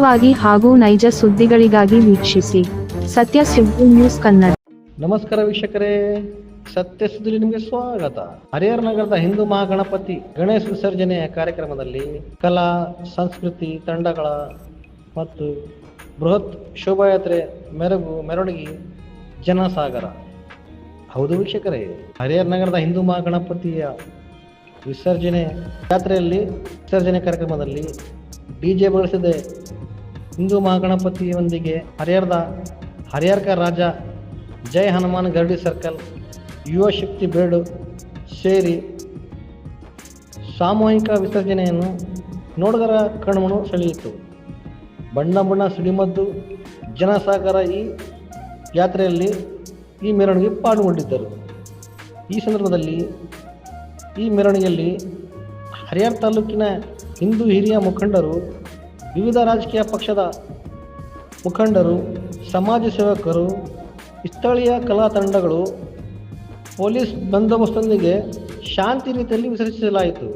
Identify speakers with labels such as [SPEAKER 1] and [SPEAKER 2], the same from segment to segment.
[SPEAKER 1] ವಾಗಿ ಹಾಗೂ ನೈಜ ಸುದ್ದಿಗಳಿಗಾಗಿ ವೀಕ್ಷಿಸಿ. ಸತ್ಯ ಸುದ್ದಿ ನ್ಯೂಸ್ ಕನ್ನಡ.
[SPEAKER 2] ನಮಸ್ಕಾರ ವೀಕ್ಷಕರೇ. ಸತ್ಯ ಸುದ್ದಿ ನಿಮಗೆ ಸ್ವಾಗತ. ಹರಿಹರ ನಗರದ ಹಿಂದೂ ಮಹಾಗಣಪತಿ ಗಣೇಶ ವಿಸರ್ಜನೆಯ ಕಾರ್ಯಕ್ರಮದಲ್ಲಿ ಕಲಾ, ಸಂಸ್ಕೃತಿ, ತಂಡಗಳ ಮತ್ತು ಬೃಹತ್ ಶೋಭಾಯಾತ್ರೆ ಮೆರಗು, ಮೆರವಣಿಗೆ ಜನಸಾಗರ. ಹೌದು ವೀಕ್ಷಕರೇ. ಹರಿಹರ ನಗರದ ಹಿಂದೂ ಮಹಾಗಣಪತಿಯ ವಿಸರ್ಜನೆ ಜಾತ್ರೆಯಲ್ಲಿ ವಿಸರ್ಜನೆ ಕಾರ್ಯಕ್ರಮದಲ್ಲಿ ಡಿ ಜೆ ಬಳಸಿದೆ ಹಿಂದೂ ಮಹಾಗಣಪತಿಯೊಂದಿಗೆ ಹರಿಹರದ ಹರಿಹರ್ಕ ರಾಜ ಜೈ ಹನುಮಾನ್ ಗರಡಿ ಸರ್ಕಲ್, ಯುವ ಶಕ್ತಿ ಬೇಡು ಸೇರಿ ಸಾಮೂಹಿಕ ವಿಸರ್ಜನೆಯನ್ನು ನೋಡಿದರ ಕಣ್ಮನು ಸೆಳೆಯಿತು. ಬಣ್ಣ ಬಣ್ಣ ಸಿಡಿಮದ್ದು ಜನಸಾಗರ ಈ ಯಾತ್ರೆಯಲ್ಲಿ ಈ ಮೆರವಣಿಗೆ ಪಾಲ್ಗೊಂಡಿದ್ದರು ಈ ಸಂದರ್ಭದಲ್ಲಿ ಈ ಮೆರವಣಿಗೆಯಲ್ಲಿ ಹರಿಹರ ತಾಲೂಕಿನ ಹಿಂದೂ ಹಿರಿಯ ಮುಖಂಡರು, ವಿವಿಧ ರಾಜಕೀಯ ಪಕ್ಷದ ಮುಖಂಡರು, ಸಮಾಜ ಸೇವಕರು, ಸ್ಥಳೀಯ ಕಲಾ ತಂಡಗಳು, ಪೊಲೀಸ್ ಬಂದೋಬಸ್ತೊಂದಿಗೆ ಶಾಂತಿ ರೀತಿಯಲ್ಲಿ ವಿಸರ್ಜಿಸಲಾಯಿತು.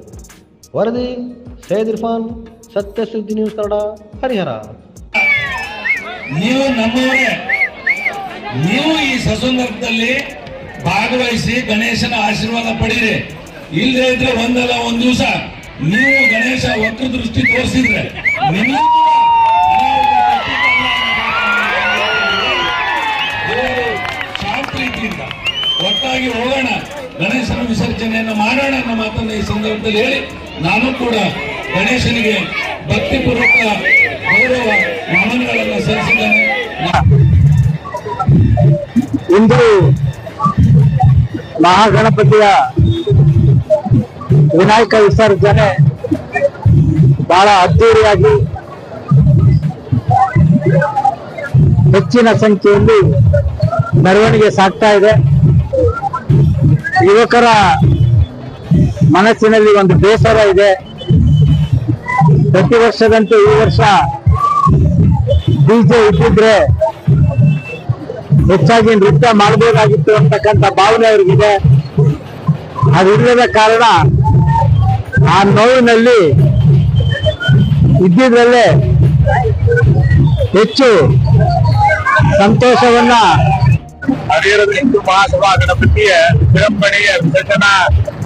[SPEAKER 2] ವರದಿ, ಸೈಯದ್ ಇರ್ಫಾನ್ ಸತ್ಯ ಸುದ್ದಿ ನ್ಯೂಸ್ ಕನ್ನಡ, ಹರಿಹರ.
[SPEAKER 3] ನೀವು ನಮ್ಮವರೇ, ನೀವು ಈ ಸಸಂದರ್ಭದಲ್ಲಿ ಭಾಗವಹಿಸಿ ಗಣೇಶನ ಆಶೀರ್ವಾದ ಪಡೀರಿ ಇಲ್ಲದೇ ಇದ್ರೆ ಒಂದಲ್ಲ, ಒಂದು ದಿವಸ. ನೀವು ಗಣೇಶ ಒಟ್ಟು ದೃಷ್ಟಿ ತೋರಿಸಿದ್ರೆ ಶಾಂತಿಯಿಂದ ಒಟ್ಟಾಗಿ ಹೋಗೋಣ, ಗಣೇಶನ ವಿಸರ್ಜನೆಯನ್ನು ಮಾಡೋಣ ಅನ್ನೋ ಮಾತನ್ನು ಈ ಸಂದರ್ಭದಲ್ಲಿ ಹೇಳಿ, ನಾನು ಕೂಡ ಗಣೇಶನಿಗೆ ಭಕ್ತಿಪೂರ್ವಕ ಗೌರವ ನಮನಗಳನ್ನು ಸಲ್ಲಿಸಿದ್ದೇನೆ.
[SPEAKER 4] ಇಂದು ಮಹಾಗಣಪತಿಯ ವಿನಾಯಕ ವಿಸರ್ಜನೆ ಬಹಳ ಅದ್ದೂರಿಯಾಗಿ ಹೆಚ್ಚಿನ ಸಂಖ್ಯೆಯಲ್ಲಿ ಮೆರವಣಿಗೆ ಸಾಗ್ತಾ ಇದೆ. ಯುವಕರ ಮನಸ್ಸಿನಲ್ಲಿ ಒಂದು ಬೇಸರ ಇದೆ. ಪ್ರತಿ ವರ್ಷದಂತೆ ಈ ವರ್ಷ ಡಿಜೆ ಇದ್ದಿದ್ರೆ ಹೆಚ್ಚಾಗಿ ನೃತ್ಯ ಮಾಡಬೇಕಾಗಿತ್ತು ಅಂತಕ್ಕಂಥ ಭಾವನೆ ಅವ್ರಿಗಿದೆ. ಅದಿಲ್ಲದ ಕಾರಣ ಆ ನೋವಿನಲ್ಲಿ ಇದ್ದಿದ್ರಲ್ಲೇ ಹೆಚ್ಚು ಸಂತೋಷವನ್ನ ಹರಿಹರದ ಹಿಂದೂ ಮಹಾಸಭಾ ಗಣಪತಿಯ ವಿಜೃಂಭಣೆಯ ವಿಸರ್ಜನಾ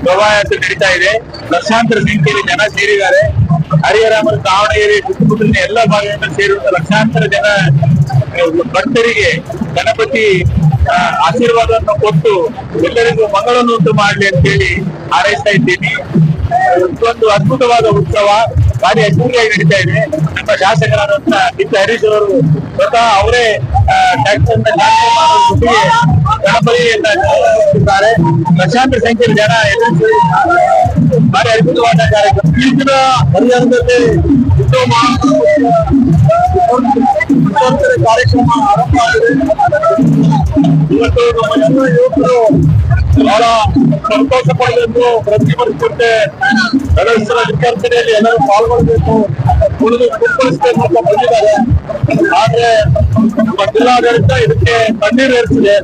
[SPEAKER 4] ಶೋಭಾಯಾತ್ರೆ ನಡೀತಾ ಇದೆ. ಲಕ್ಷಾಂತರ ಸಂಖ್ಯೆಯಲ್ಲಿ ಜನ ಸೇರಿದ್ದಾರೆ. ಹರಿಹರ ಮತ್ತು ದಾವಣಗೆರೆ ಸುತ್ತಮುತ್ತಲಿನ ಎಲ್ಲ ಭಾಗದಿಂದ ಸೇರಿರುವ ಲಕ್ಷಾಂತರ ಜನ ಭಕ್ತರಿಗೆ ಗಣಪತಿ ಆಶೀರ್ವಾದವನ್ನು ಕೊಟ್ಟು ಎಲ್ಲರಿಗೂ ಮಂಗಳವನ್ನು ಉಂಟು ಮಾಡಲಿ ಅಂತ ಹೇಳಿ ಹಾರೈಸ್ತಾ ಇದ್ದೀನಿ. ಒಂದು ಅದ್ಭುತವಾದ ಉತ್ಸವ. ಭಾರಿ ಅದ್ದೂರಿಯಾಗಿ ನಡೀತಾ ಇದೆ. ನಮ್ಮ ಶಾಸಕರಾದಂತ ನಿತ್ಯ ಹರೀಶ್ ಅವರು ಸ್ವತಃ ಅವರೇ ಜೊತೆಗೆ ಗಣಪತಿಯನ್ನ ನಡೆಸುತ್ತಿದ್ದಾರೆ ಲಕ್ಷಾಂತರ ಸಂಖ್ಯೆಯ ಜನ ಎದುರು ಸೇರಿ ಭಾರಿ ಅದ್ಭುತವಾದ ಕಾರ್ಯಕ್ರಮ. ಈಗಿನ ದಿನ ಉತ್ತಮ ಕಾರ್ಯಕ್ರಮ ಆರಂಭ ಆಗಿದೆ. ಇವತ್ತು ನಮ್ಮ ಎಲ್ಲ ಯುವಕರು ಬಹಳ ಸಂತೋಷ ಪಡಬೇಕು ಪ್ರತಿಭಟಿಸುತ್ತೆ ಗಣೇಶನ ವಿದ್ಯಾರ್ಥಿನಿಯಲ್ಲಿ ಎಲ್ಲರೂ ಪಾಲ್ಗೊಳ್ಬೇಕು. ಉಳಿದು ಕುಪ್ಪಳಿಸಬೇಕು ಅಂತ ಬಂದಿದ್ದಾರೆ. ಆದ್ರೆ ನಮ್ಮ ಜಿಲ್ಲಾಡಳಿತ ಇದಕ್ಕೆ ಕಣ್ಣೀರು ಏರಿಸಿದೆ.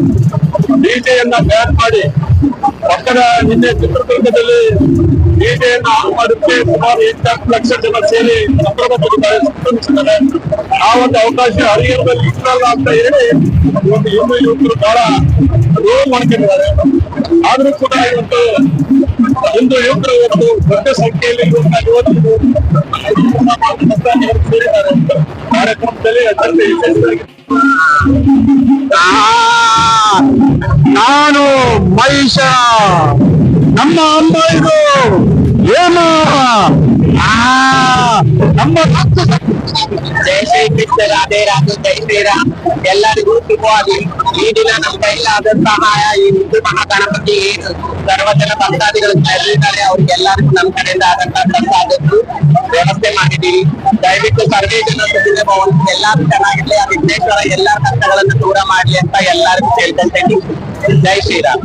[SPEAKER 4] ಡಿಜೆಯನ್ನ ಬ್ಯಾನ್ ಮಾಡಿ ಪಕ್ಕದ ನಿನ್ನೆ ಚಿತ್ರದುರ್ಗದಲ್ಲಿ ಡಿಜೆಯನ್ನ ಆನ್ ಮಾಡುತ್ತೆ ಸುಮಾರು ಎಂಟು ಲಕ್ಷ ಜನ ಸೇರಿ ಸಂಭ್ರಮ ಸಂಭ್ರಮಿಸಿದ್ದಾರೆ ಆ ಒಂದು ಅವಕಾಶ ಹರಿಹರದಲ್ಲಿ ಇಷ್ಟಲ್ಲ ಅಂತ ಹೇಳಿ ಒಂದು ಯುವ ಯುವಕರು ಬಹಳ ರೋಲ್ ಮಾಡ್ಕೊಂಡಿದ್ದಾರೆ. ಆದ್ರೂ ಕೂಡ ಇವತ್ತು ಹಿಂದೂ ಯುವಕರು ಇವತ್ತು ದೊಡ್ಡ ಸಂಖ್ಯೆಯಲ್ಲಿ ಇವತ್ತು ಸೇರಿದ್ದಾರೆ ಕಾರ್ಯಕ್ರಮದಲ್ಲಿ ಅತ್ಯಂತ ವಿಶೇಷವಾಗಿ. ನಾನು ಮಹಿಷ. ನಮ್ಮ ಅಮ್ಮ ಇದು ಏನು ನಮ್ಮ
[SPEAKER 5] ಜೈ ಶ್ರೀ ಕೃಷ್ಣ ರಾಧೆ ರಾಧೆ ಜೈ ಶ್ರೀರಾಮ್ ಎಲ್ಲರಿಗೂ ಶುಭವಾಗಿ. ಈ ದಿನ ನಮ್ಮ ಕೈಲಾದ ಸಹಾಯ, ಈ ಹಿಂದೂ ಮಹಾಗಣಪತಿ ಏನು ಸರ್ವಜನ ಭಕ್ತಾದಿಗಳು ಸೇರಿದ್ದಾರೆ ಅವ್ರಿಗೆಲ್ಲರಿಗೂ ನಮ್ಮ ಕಡೆಯಿಂದ ಆದಂತಹ ಪ್ರಸಾದದ್ದು ವ್ಯವಸ್ಥೆ ಮಾಡಿದೀವಿ ದಯವಿಟ್ಟು ಸರ್ವೇ ಜನ ಸುದ್ದಿಗೆ ಭವನ, ಎಲ್ಲಾರು ಚೆನ್ನಾಗಿರ್ಲಿ, ಆ ವಿಘ್ನೇಶ್ವರ ಎಲ್ಲಾ ಕಷ್ಟಗಳನ್ನು ದೂರ ಮಾಡ್ಲಿ ಅಂತ ಎಲ್ಲರಿಗೂ ಕೇಳ್ಕೊಳ್ತೇನೆ. ಜೈ ಶ್ರೀರಾಮ್.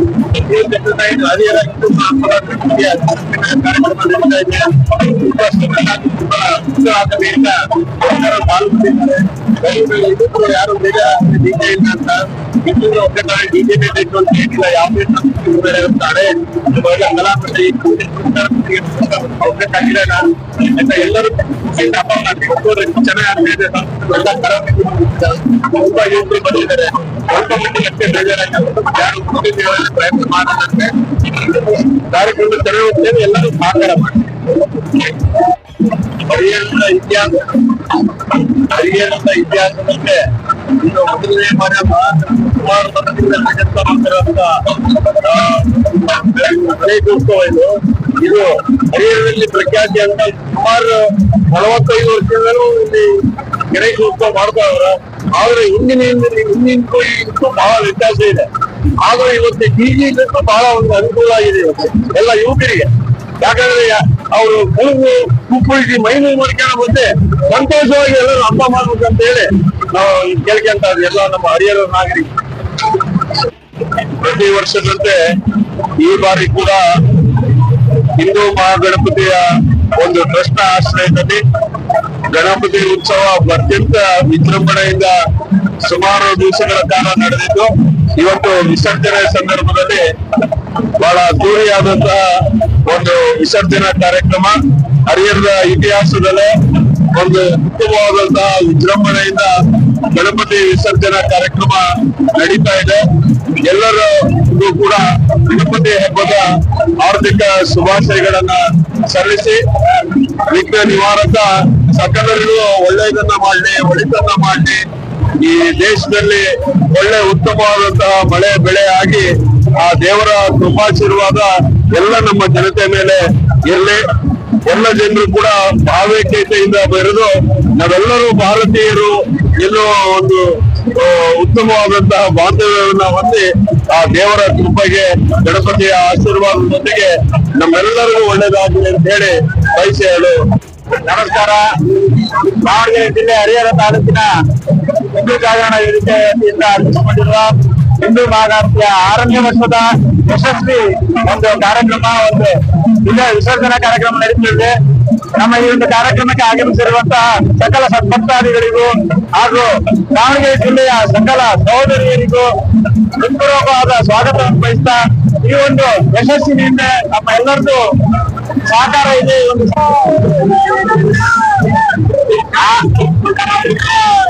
[SPEAKER 4] ವ್ಯಕ್ತಿಯಾಗಿ ಗಣಪತಿ ಹೋಗ್ತಾ ಇರೋದು ಬಹಳ ಚೆನ್ನಾಗಿರ್ತಾ ಇದೆ ಧನ್ಯವಾದ ನಮಸ್ಕಾರ ಹರಿಹರ ಹಿಂದೂ ಮಹಾಸಭಾ ಸಮಿತಿಯ ಕಾರ್ಯಕ್ರಮದಲ್ಲಿ ಆಗ್ತಾ ಇದೆ ಉತ್ಸಾಹದಿಂದ ಎಲ್ಲರೂ ಪಾಲ್ಗೊಂಡಿದ್ದಾರೆ ದಯವಿಟ್ಟು ಇದಕ್ಕೂ ಯಾರು ಬೇಗ ಡಿಜೆ ಇಲ್ಲ ಅಂತ ಇನ್ನೂರು ಒಕ್ಕಟಾಗಿ ಡಿಜೆ ಬೇಕು ಅಂತ ಏನಿಲ್ಲ ಯಾವುದೇ ಸಂಸ್ಥೆ ಇರ್ತಾರೆ ಇವಾಗ ಕಲಾಪತಿ ಒಕ್ಕಟ್ಟಾಗಿರಲ್ಲ ಅಂತ ಎಲ್ಲರೂ ಚೆನ್ನಾಗಿ ಆಗ್ತಾ ಇದೆ ಎಲ್ಲ ಕಲಾವಿದರು ತುಂಬಾ ಯುವಕರು ಬಂದಿದ್ದಾರೆ ಸ್ವಲ್ಪ ಮಟ್ಟಿಗೆ ಬೇಜಾರಾಗಿ ಯಾರು ಮುಂದಿನ ದಿನಗಳಲ್ಲಿ ಪ್ರಯತ್ನ ಮಾಡದಂತೆ ಕಾರ್ಯಕ್ರಮ ತೆರೆಯುತ್ತೇವೆ ಎಲ್ಲರೂ ಸಹಕಾರ ಮಾಡಿ ಇತಿಹಾಸ ಹರಿಯಾಣದ ಇತಿಹಾಸದಂತೆ ಇದು ಇದು ಪ್ರಖ್ಯಾತಿ ಅಂತ ಸುಮಾರು ನಲವತ್ತೈದು ವರ್ಷದಲ್ಲೂ ಇಲ್ಲಿ ಗಣೇಶೋತ್ಸವ ಮಾಡ್ತಾ ಇದ್ರು. ಆದ್ರೆ ಹಿಂದಿನ ಹಿಂದಿನ ಹಿಂದಿನ ಬಹಳ ವ್ಯತ್ಯಾಸ ಇದೆ. ಆದ್ರೆ ಇವತ್ತು ಇದಕ್ಕೂ ಬಹಳ ಒಂದು ಅನುಕೂಲ ಆಗಿದೆ ಇವತ್ತು. ಎಲ್ಲ ಯುವಕರಿಗೆ. ಯಾಕಂದ್ರೆ ಅವರು ಕೂಗು, ಕುಪ್ಪಳಿಸಿ ಮೈನೂ ಮಾಡ್ಕೊಂಡು ಬಂದೆ ಸಂತೋಷವಾಗಿ ಎಲ್ಲರೂ ಮಾಡ್ಬೇಕು ಅಂತ ಹೇಳಿ ನಾವು ಕೇಳ್ಕೊಂತ ಎಲ್ಲ ನಮ್ಮ ಹರಿಯರ ನಾಗರಿಕ. ಪ್ರತಿ ವರ್ಷದಂತೆ ಈ ಬಾರಿ ಕೂಡ ಹಿಂದೂ ಮಹಾಗಣಪತಿಯ ಒಂದು ಟ್ರಸ್ಟ್ ಆಶ್ರಯದಲ್ಲಿ ಗಣಪತಿ ಉತ್ಸವ ಅತ್ಯಂತ ವಿಜೃಂಭಣೆಯಿಂದ ಸುಮಾರು ದಿವಸಗಳ ಕಾಲ ನಡೆದಿದ್ದು, ಇವತ್ತು ವಿಸರ್ಜನೆ ಸಂದರ್ಭದಲ್ಲಿ ಬಹಳ ದೂರಿಯಾದಂತಹ ಒಂದು ವಿಸರ್ಜನಾ ಕಾರ್ಯಕ್ರಮ, ಹರಿಹರದ ಇತಿಹಾಸದಲ್ಲೇ ಒಂದು ಉತ್ತಮವಾದಂತಹ ವಿಜೃಂಭಣೆಯಿಂದ ಗಣಪತಿ ವಿಸರ್ಜನಾ ಕಾರ್ಯಕ್ರಮ ನಡೀತಾ ಇದೆ. ಎಲ್ಲರೂ ಕೂಡ ಗಣಪತಿ ಹಬ್ಬದ ಆರ್ಥಿಕ ಶುಭಾಶಯಗಳನ್ನ ಸಲ್ಲಿಸಿ, ವಿಘ್ನ ನಿವಾರಕ ಸಕಲರಿಗೂ ಒಳ್ಳೆಯದನ್ನ ಮಾಡಲಿ, ಒಳಿತನ್ನ ಮಾಡಲಿ. ಈ ದೇಶದಲ್ಲಿ ಒಳ್ಳೆ ಉತ್ತಮವಾದಂತಹ ಮಳೆ, ಬೆಳೆ ಆಗಿ ಆ ದೇವರ ಕೃಪಾಶೀರ್ವಾದ ಎಲ್ಲ ನಮ್ಮ ಜನತೆ ಮೇಲೆ ಇರಲಿ. ಎಲ್ಲ ಜನರು ಕೂಡ ಭಾವೈಕ್ಯತೆಯಿಂದ ಬೆರೆದು ನಾವೆಲ್ಲರೂ ಭಾರತೀಯರು ಎಲ್ಲೋ ಒಂದು ಉತ್ತಮವಾದಂತಹ ಬಾಂಧವ್ಯವನ್ನ ಹೊಂದಿ ಆ ದೇವರ ಕೃಪೆಗೆ, ಗಣಪತಿಯ ಆಶೀರ್ವಾದದೊಂದಿಗೆ ನಮ್ಮೆಲ್ಲರಿಗೂ ಒಳ್ಳೇದಾಗಲಿ ಅಂತ ಹೇಳಿ ಬಯಸಿ ಹೇಳು. ನಮಸ್ಕಾರ. ದಾವಣಗೆರೆ ಜಿಲ್ಲೆ ಹರಿಹರ ತಾಲೂಕಿನ ಹಿಂದೂ ಜಾಗರಣ ವೇದಿಕೆ ವತಿಯಿಂದ ಹಿಂದೂ ಮಹಾಗಣಪತಿಯ ಆರನೇ ವರ್ಷದ ಯಶಸ್ವಿ ಒಂದು ಕಾರ್ಯಕ್ರಮ, ಒಂದು ಇಲ್ಲ ವಿಸರ್ಜನಾ ಕಾರ್ಯಕ್ರಮ ನಡೆಯುತ್ತಿದೆ ನಮ್ಮ ಈ ಒಂದು ಕಾರ್ಯಕ್ರಮಕ್ಕೆ ಆಗಮಿಸಿರುವಂತಹ ಸಕಲ ಸತ್ಪತ್ತಾದಿಗಳಿಗೂ ಹಾಗೂ ದಾವಣಗೆರೆ ಜಿಲ್ಲೆಯ ಸಕಲ ಸಹೋದರಿಯರಿಗೂ ಹೃತ್ಪೂರ್ವಕವಾದ ಸ್ವಾಗತವನ್ನು ಬಯಸ್ತಾ ಈ ಒಂದು ಯಶಸ್ವಿನಿಂದ ನಮ್ಮ ಎಲ್ಲರದ್ದು ಸಹಕಾರ ಇದೆ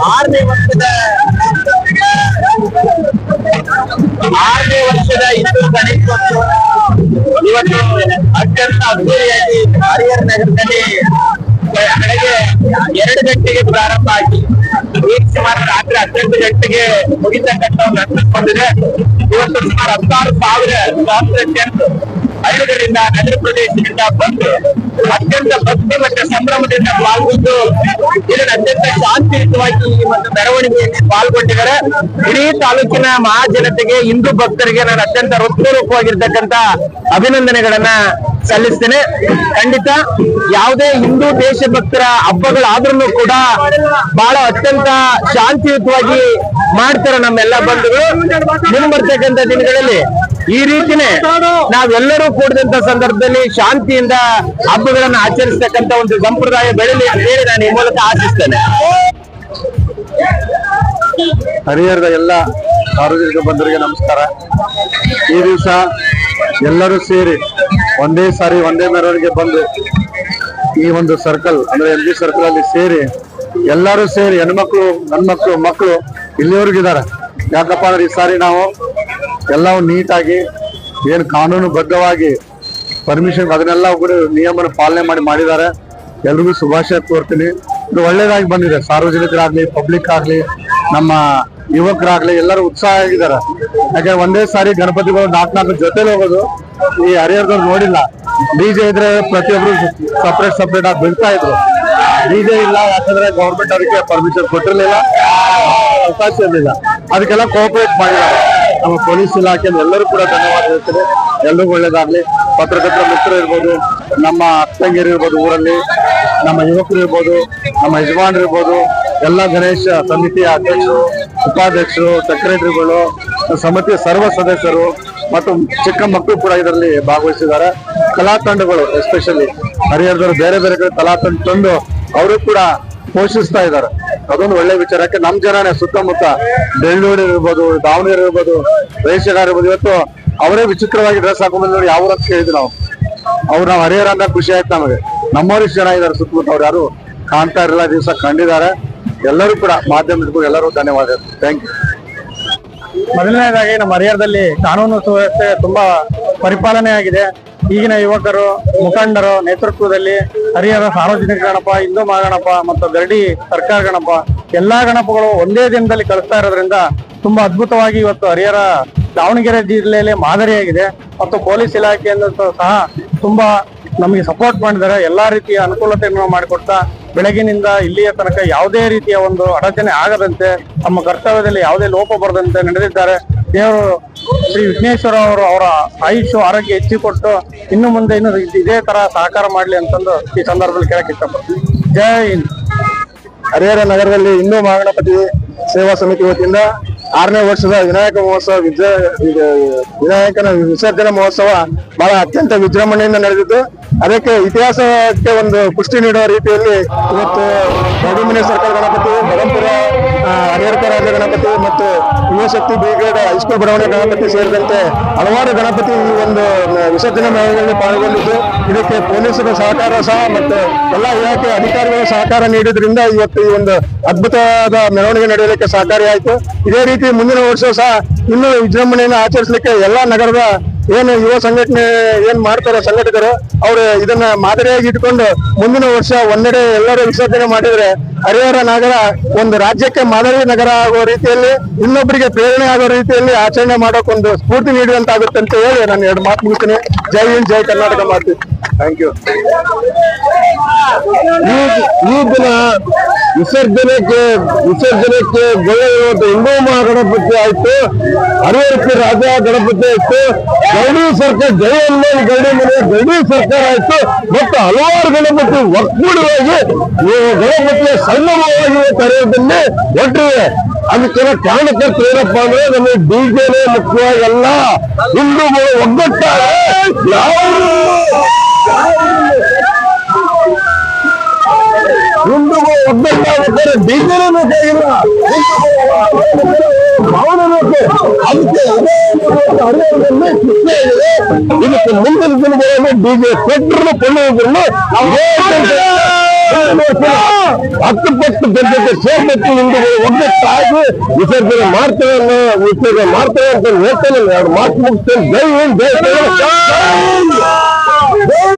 [SPEAKER 4] ಆರನೇ ವರ್ಷದ ಆರನೇ ವರ್ಷದ ಹಿಂದೂ ಗಣೇಶೋತ್ಸವ. ಇವತ್ತು ಅತ್ಯಂತ ಅದ್ದೂರಿಯಾಗಿ ಹರಿಹರ ನಗರದಲ್ಲಿ ಬೆಳಗ್ಗೆ ಎರಡು ಗಂಟೆಗೆ ಪ್ರಾರಂಭ ಆಗಿ ಸುಮಾರು ರಾತ್ರಿ ಹದಿನೆಂಟು ಗಂಟೆಗೆ ಮುಗಿತಕ್ಕಂಥ ಒಂದು ಬಂದಿದೆ. ಇವತ್ತು ಸುಮಾರು ಹತ್ತಾರು ಸಾವಿರ ಸಾವಿರ ಹಳ್ಳಿಗಳಿಂದ ನಗರ ಪ್ರದೇಶದಿಂದ ಬಂದು ಅತ್ಯಂತ ಭಕ್ತಿ ಮತ್ತು ಸಂಭ್ರಮದಿಂದ ಪಾಲ್ಗೊಂಡು ಇದನ್ನು ಅತ್ಯಂತ ಶಾಂತಿಯುತವಾಗಿ ಈ ಒಂದು ಮೆರವಣಿಗೆಯಲ್ಲಿ ಪಾಲ್ಗೊಂಡಿದ್ದಾರೆ. ಇಡೀ ತಾಲೂಕಿನ ಮಹಾಜನತೆಗೆ, ಹಿಂದೂ ಭಕ್ತರಿಗೆ ನಾನು ಅತ್ಯಂತ ಹೃತ್ಪೂರ್ವಕವಾಗಿರ್ತಕ್ಕಂತ ಅಭಿನಂದನೆಗಳನ್ನ ಸಲ್ಲಿಸ್ತೇನೆ. ಖಂಡಿತ ಯಾವುದೇ ಹಿಂದೂ ದೇಶಭಕ್ತರ ಹಬ್ಬಗಳಾದ್ರೂ ಕೂಡ ಬಹಳ ಅತ್ಯಂತ ಶಾಂತಿಯುತವಾಗಿ ಮಾಡ್ತಾರೆ ನಮ್ಮೆಲ್ಲ ಬಂಧುಗಳು. ಮುಂಬರ್ತಕ್ಕಂಥ ದಿನಗಳಲ್ಲಿ ಈ ರೀತಿನೇ ನಾವೆಲ್ಲರೂ ಕೂಡಿದಂತ ಸಂದರ್ಭದಲ್ಲಿ ಶಾಂತಿಯಿಂದ ಹಬ್ಬಗಳನ್ನ ಆಚರಿಸ್ತಕ್ಕಂತ ಒಂದು ಸಂಪ್ರದಾಯ ಬೆಳೆಯಲಿ ಅಂತ ಹೇಳಿ ನಾನು ಈ ಮೂಲಕ ಆಶಿಸ್ತೇನೆ.
[SPEAKER 6] ಹರಿಹರದ ಎಲ್ಲ ಸಾರ್ವಜನಿಕ ಬಂದರಿಗೆ ನಮಸ್ಕಾರ. ಈ ದಿವಸ ಎಲ್ಲರೂ ಸೇರಿ ಒಂದೇ ಸಾರಿ ಒಂದೇ ಮೆರವಣಿಗೆ ಬಂದು ಈ ಒಂದು ಸರ್ಕಲ್ ಅಂದ್ರೆ ಎಂ ಜಿ ಸರ್ಕಲ್ ಅಲ್ಲಿ ಸೇರಿ ಎಲ್ಲರೂ ಸೇರಿ ಹೆಣ್ಮಕ್ಳು ಗಂಡ್ಮಕ್ಳು ಮಕ್ಕಳು ಇಲ್ಲಿವರೆಗಿದ್ದಾರೆ ಯಾಕಪ್ಪ ಅಂದ್ರೆ ಈ ಸಾರಿ ನಾವು ಎಲ್ಲವೂ ನೀಟಾಗಿ, ಏನು ಕಾನೂನು ಬದ್ಧವಾಗಿ ಪರ್ಮಿಷನ್ ಅದನ್ನೆಲ್ಲ ಕೂಡ ನಿಯಮನ ಪಾಲನೆ ಮಾಡಿ ಮಾಡಿದ್ದಾರೆ. ಎಲ್ರಿಗೂ ಶುಭಾಶಯ ಕೋರ್ತೀನಿ. ಇದು ಒಳ್ಳೇದಾಗಿ ಬಂದಿದೆ. ಸಾರ್ವಜನಿಕರಾಗ್ಲಿ ಪಬ್ಲಿಕ್ ಆಗ್ಲಿ, ನಮ್ಮ ಯುವಕರಾಗ್ಲಿ ಎಲ್ಲರೂ ಉತ್ಸಾಹ ಆಗಿದ್ದಾರೆ. ಯಾಕೆ ಒಂದೇ ಸಾರಿ ಗಣಪತಿಗಳು ನಾಲ್ಕು ನಾಲ್ಕು ಜೊತೆಲಿ ಹೋಗೋದು ಈ ಹರಿಹರದವ್ರು ನೋಡಿಲ್ಲ. ಡಿಜೆ ಇದ್ರೆ ಪ್ರತಿಯೊಬ್ರು ಸಪ್ರೇಟ್ ಸಪ್ರೇಟ್ ಆಗಿ ಬೀಳ್ತಾ ಇದ್ರು. ಡಿಜೆ ಇಲ್ಲ, ಯಾಕಂದ್ರೆ ಗೌರ್ಮೆಂಟ್ ಅದಕ್ಕೆ ಪರ್ಮಿಷನ್ ಕೊಟ್ಟಿರ್ಲಿಲ್ಲ. ಅವಕಾಶ ಇರಲಿಲ್ಲ. ಅದಕ್ಕೆಲ್ಲ ಕೋಆಪರೇಟ್ ಮಾಡಿದ್ದಾರೆ. ನಮ್ಮ ಪೊಲೀಸ್ ಇಲಾಖೆ ಎಲ್ಲರೂ ಕೂಡ ಧನ್ಯವಾದ ಹೇಳ್ತೇವೆ. ಎಲ್ರಿಗೂ ಒಳ್ಳೇದಾಗ್ಲಿ. ಪತ್ರಕರ್ತರ ಮಿತ್ರರು ಇರ್ಬೋದು, ನಮ್ಮ ಅಕ್ಕಂಗಿರು ಇರ್ಬೋದು ಊರಲ್ಲಿ, ನಮ್ಮ ಯುವಕರು ಇರ್ಬೋದು, ನಮ್ಮ ಯಜಮಾನರು ಇರ್ಬೋದು, ಎಲ್ಲ ಗಣೇಶ ಸಮಿತಿಯ ಅಧ್ಯಕ್ಷರು, ಉಪಾಧ್ಯಕ್ಷರು, ಸೆಕ್ರೆಟರಿಗಳು, ಸಮಿತಿಯ ಸರ್ವ ಸದಸ್ಯರು
[SPEAKER 7] ಮತ್ತು ಚಿಕ್ಕ ಮಕ್ಕಳು ಕೂಡ ಇದರಲ್ಲಿ ಭಾಗವಹಿಸಿದ್ದಾರೆ. ಕಲಾ ತಂಡಗಳು ಎಸ್ಪೆಷಲಿ ಹರಿಹರದವರು ಬೇರೆ ಬೇರೆ ಕಡೆ ಕಲಾ ತಂಡ ತಂದು ಅವರು ಕೂಡ ಪೋಷಿಸ್ತಾ ಇದ್ದಾರೆ. ಅದೊಂದು ಒಳ್ಳೆ ವಿಚಾರ ಯಾಕೆ ನಮ್ ಜನನೇ ಸುತ್ತಮುತ್ತ ಬೆಳ್ಳೂರು ಇರ್ಬೋದು, ದಾವಣಗೆರೆ ಇರ್ಬೋದು, ರೇಷಗಾರ ಇರ್ಬೋದು, ಇವತ್ತು ಅವರೇ ವಿಚಿತ್ರವಾಗಿ ಡ್ರೆಸ್ ಹಾಕೊಂಡು ನೋಡಿ ಯಾವ ಅಂತ ಕೇಳಿದ್ವಿ ನಾವು. ಅವ್ರು ನಾವು ಹರಿಹರ ಅಂತ ಖುಷಿ ಆಯ್ತು ನಮಗೆ. ನಮ್ಮವ್ರು ಇಷ್ಟು ಜನ ಇದ್ದಾರೆ ಸುತ್ತಮುತ್ತ, ಅವ್ರು ಯಾರು ಕಾಣ್ತಾ ಇರಲ್ಲ ದಿವಸ ಕಂಡಿದ್ದಾರೆ. ಎಲ್ಲರೂ ಕೂಡ ಮಾಧ್ಯಮದಕ್ಕೂ ಎಲ್ಲರೂ ಧನ್ಯವಾದ. ಥ್ಯಾಂಕ್ ಯು
[SPEAKER 8] ಮೊದಲನೇದಾಗಿ ನಮ್ಮ ಹರಿಹರದಲ್ಲಿ ಕಾನೂನು ಸುವ್ಯವಸ್ಥೆ ತುಂಬಾ ಪರಿಪಾಲನೆ ಆಗಿದೆ ಈಗಿನ ಯುವಕರು, ಮುಖಂಡರು ನೇತೃತ್ವದಲ್ಲಿ ಹರಿಹರ ಸಾರ್ವಜನಿಕ ಗಣಪ, ಹಿಂದೂ ಮಹಾಗಣಪ ಮತ್ತು ಗರಡಿ ಸರ್ಕಾರ ಗಣಪ, ಎಲ್ಲಾ ಗಣಪಗಳು ಒಂದೇ ದಿನದಲ್ಲಿ ಕಳಿಸ್ತಾ ಇರೋದ್ರಿಂದ ತುಂಬಾ ಅದ್ಭುತವಾಗಿ ಇವತ್ತು ಹರಿಹರ ದಾವಣಗೆರೆ ಜಿಲ್ಲೆಯಲ್ಲಿ ಮಾದರಿಯಾಗಿದೆ ಮತ್ತು ಪೊಲೀಸ್ ಇಲಾಖೆಯಿಂದ ಸಹ ತುಂಬಾ ನಮಗೆ ಸಪೋರ್ಟ್ ಮಾಡಿದ್ದಾರೆ. ಎಲ್ಲಾ ರೀತಿಯ ಅನುಕೂಲತೆಯನ್ನು ಮಾಡಿಕೊಡ್ತಾ ಬೆಳಗಿನಿಂದ ಇಲ್ಲಿಯ ತನಕ ಯಾವುದೇ ರೀತಿಯ ಒಂದು ಅಡಚಣೆ ಆಗದಂತೆ, ತಮ್ಮ ಕರ್ತವ್ಯದಲ್ಲಿ ಯಾವುದೇ ಲೋಪ ಬರದಂತೆ ನಡೆದಿದ್ದಾರೆ. ದೇವರು ಶ್ರೀ ವಿಘ್ನೇಶ್ವರ ಅವರು ಅವರ ಆಯುಷ್ಯ ಆರೋಗ್ಯ ಹೆಚ್ಚಿಕೊಟ್ಟು ಇನ್ನು ಮುಂದೆ ಇನ್ನು ಇದೇ ತರ ಸಹಕಾರ ಮಾಡಲಿ ಅಂತಂದು ಈ ಸಂದರ್ಭದಲ್ಲಿ ಕೇಳಕ್ ಇಷ್ಟಪಡ್ತೀನಿ. ಜಯ ಹಿಂದ್.
[SPEAKER 7] ಹರಿಹರ ನಗರದಲ್ಲಿ ಹಿಂದೂ ಮಹಾಗಣಪತಿ ಸೇವಾ ಸಮಿತಿ ವತಿಯಿಂದ ಆರನೇ ವರ್ಷದ ವಿನಾಯಕ ಮಹೋತ್ಸವ ವಿಜಯ ವಿನಾಯಕನ ವಿಸರ್ಜನೆ ಮಹೋತ್ಸವ ಬಹಳ ಅತ್ಯಂತ ವಿಜೃಂಭಣೆಯಿಂದ ನಡೆದಿದ್ದು. ಅದಕ್ಕೆ ಇತಿಹಾಸಕ್ಕೆ ಒಂದು ಪುಷ್ಟಿ ನೀಡುವ ರೀತಿಯಲ್ಲಿ ಇವತ್ತು ಗೌಡಿಮನೆ ಸರ್ಕಾರ ಗಣಪತಿ ಬರಂಪುರ ಆ, ಹರಿಹರಕ ರಾಜ ಗಣಪತಿ ಮತ್ತು ಯುವಶಕ್ತಿ ಬ್ರಿಗೇಡ್ ಹೈಸ್ಕೂಲ್ ಬಡಾವಣೆ ಗಣಪತಿ ಸೇರಿದಂತೆ ಹಲವಾರು ಗಣಪತಿ ಈ ಒಂದು ವಿಸರ್ಜನೆ ಮೇಳದಲ್ಲಿ ಪಾಲ್ಗೊಂಡಿದ್ದು. ಇದಕ್ಕೆ ಪೊಲೀಸರ ಸಹಕಾರ ಸಹ ಮತ್ತು ಎಲ್ಲ ಇಲಾಖೆ ಅಧಿಕಾರಿಗಳ ಸಹಕಾರ ನೀಡಿದ್ರಿಂದ ಇವತ್ತು ಈ ಒಂದು ಅದ್ಭುತವಾದ ಮೆರವಣಿಗೆ ನಡೆಯಲಿಕ್ಕೆ ಸಹಕಾರಿಯಾಯಿತು ಇದೇ ರೀತಿ ಮುಂದಿನ ವರ್ಷ ಸಹ ಇನ್ನೂ ವಿಜೃಂಭಣೆಯನ್ನು ಆಚರಿಸಲಿಕ್ಕೆ ಎಲ್ಲಾ ನಗರದ ಏನು ಯುವ ಸಂಘಟನೆ ಏನ್ ಮಾಡ್ತಾರೆ ಸಂಘಟಕರು, ಅವರು ಇದನ್ನ ಮಾದರಿಯಾಗಿ ಇಟ್ಕೊಂಡು ಮುಂದಿನ ವರ್ಷ ಒಂದೆಡೆ ಎಲ್ಲರೂ ವಿಸರ್ಜನೆ ಮಾಡಿದ್ರೆ ಹರಿಹರ ನಗರ ಒಂದು ರಾಜ್ಯಕ್ಕೆ ಮಾದರಿ ನಗರ ಆಗೋ ರೀತಿಯಲ್ಲಿ ಇನ್ನೊಬ್ಬರಿಗೆ ಪ್ರೇರಣೆ ಆಗೋ ರೀತಿಯಲ್ಲಿ ಆಚರಣೆ ಮಾಡೋಕೆ ಒಂದು ಸ್ಫೂರ್ತಿ ನೀಡುವಂತಾಗುತ್ತೆ ಅಂತ ಹೇಳಿ ನಾನು ಎರಡು ಮಾತು ಮುಗಿಸ್ತೀನಿ. ಜೈ ಹಿಂದ್, ಜೈ ಕರ್ನಾಟಕ ಮಾಡ್ತೀನಿ ಥ್ಯಾಂಕ್ ಯು ಈ ದಿನ ವಿಸರ್ಜನೆಗೆ ವಿಸರ್ಜನೆಗೆ ಗೊಳ್ಳೆಯುವಂತ ಹಿಂದೂ ಮಹಾಗಣಪತಿ ಆಯ್ತು. ಹರಿಹರಕ್ಕೆ ರಾಜ ಗಣಪತಿ ಆಯ್ತು. ಗೌಡಿ ಸರ್ಕಾರ ಜಯನ್ನ ಗೌಡಿ ಮನೆ, ಗೌಡಿ ಸರ್ಕಾರ ಆಯ್ತು. ಮತ್ತು ಹಲವಾರು ಗಣಪತಿ ಒಕ್ಕೂಡಿಯಾಗಿ ಈ ಗಣಪತಿಯ ಸಂಗಮವಾಗಿ ಕರೆಯೋದನ್ನೇ ಒಟ್ಟಿವೆ ಅದಕ್ಕೆ ಕಾರಣಕರ್ತರು ಏನಪ್ಪ ಅಂದ್ರೆ ನಮ್ಮ ಡಿಜೆನೇ ಮುಖ್ಯವಾಗಿ ಅಲ್ಲ ಹಿಂದೂಗಳು ಒಗ್ಗಟ್ಟಾರೆ ಯಾರು ಹಿಂದೂಗಳು ಒಗ್ಗಟ್ಟಾಗುತ್ತಾರೆ ಡಿಜೆನೇ ಬೇಕಾಗಿಲ್ಲ. ಬೇಕು. ಅದಕ್ಕೆ ಅದೇ ಹರಿಹರದಲ್ಲಿ ಕೃಷ್ಣ ಇದೆ ಇದಕ್ಕೆ ಮುಂದಿನ ದಿನಗಳಲ್ಲಿ ಡಿಜೆ ಪೆಟ್ರೋಲ್ ಕೊಳ್ಳುವುದನ್ನು ಹತ್ತು ಪಟ್ಟು ಜನತೆ ಸೇರ್ಬೇಕು ಹಿಂದೂಗಳು ಒಗ್ಗಟ್ಟಾಗಿ ವಿಸರ್ಜನೆ ಮಾಡ್ತೇವೆ ಅನ್ನೋ ವಿಸರ್ಜನೆ ಮಾಡ್ತೇವೆ ಅಂತ ಹೇಳ್ತೇನೆ. ಎರಡು ಮಾತು ಮುಗಿಸ್ತೇನೆ. ಜೈ ಏನ್ ಜೈ.